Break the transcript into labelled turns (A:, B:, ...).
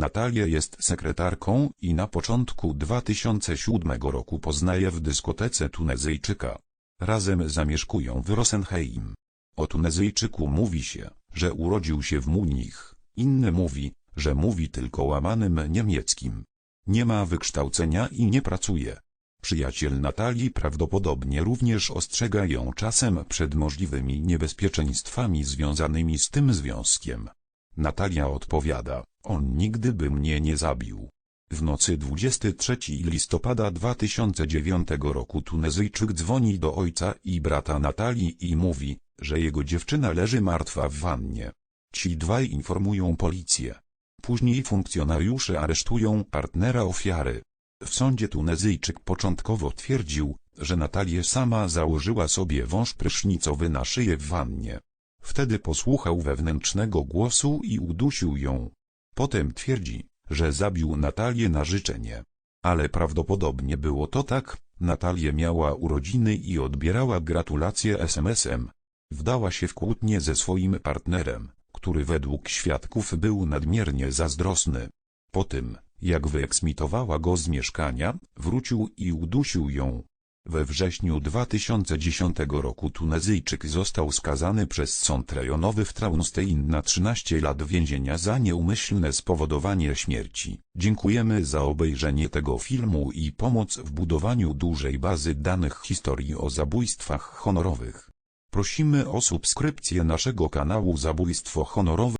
A: Natalia jest sekretarką i na początku 2007 roku poznaje w dyskotece Tunezyjczyka. Razem zamieszkują w Rosenheim. O Tunezyjczyku mówi się, że urodził się w Munich, inny mówi, że mówi tylko łamanym niemieckim. Nie ma wykształcenia i nie pracuje. Przyjaciel Natalii prawdopodobnie również ostrzega ją czasem przed możliwymi niebezpieczeństwami związanymi z tym związkiem. Natalia odpowiada, on nigdy by mnie nie zabił. W nocy 23 listopada 2009 roku Tunezyjczyk dzwoni do ojca i brata Natalii i mówi, że jego dziewczyna leży martwa w wannie. Ci dwaj informują policję. Później funkcjonariusze aresztują partnera ofiary. W sądzie Tunezyjczyk początkowo twierdził, że Natalia sama założyła sobie wąż prysznicowy na szyję w wannie. Wtedy posłuchał wewnętrznego głosu i udusił ją. Potem twierdzi, że zabił Natalię na życzenie. Ale prawdopodobnie było to tak, Natalia miała urodziny i odbierała gratulacje SMS-em. Wdała się w kłótnię ze swoim partnerem, który według świadków był nadmiernie zazdrosny. Po tym, jak wyeksmitowała go z mieszkania, wrócił i udusił ją. We wrześniu 2010 roku Tunezyjczyk został skazany przez sąd rejonowy w Traunstein na 13 lat więzienia za nieumyślne spowodowanie śmierci. Dziękujemy za obejrzenie tego filmu i pomoc w budowaniu dużej bazy danych historii o zabójstwach honorowych. Prosimy o subskrypcję naszego kanału Zabójstwo Honorowe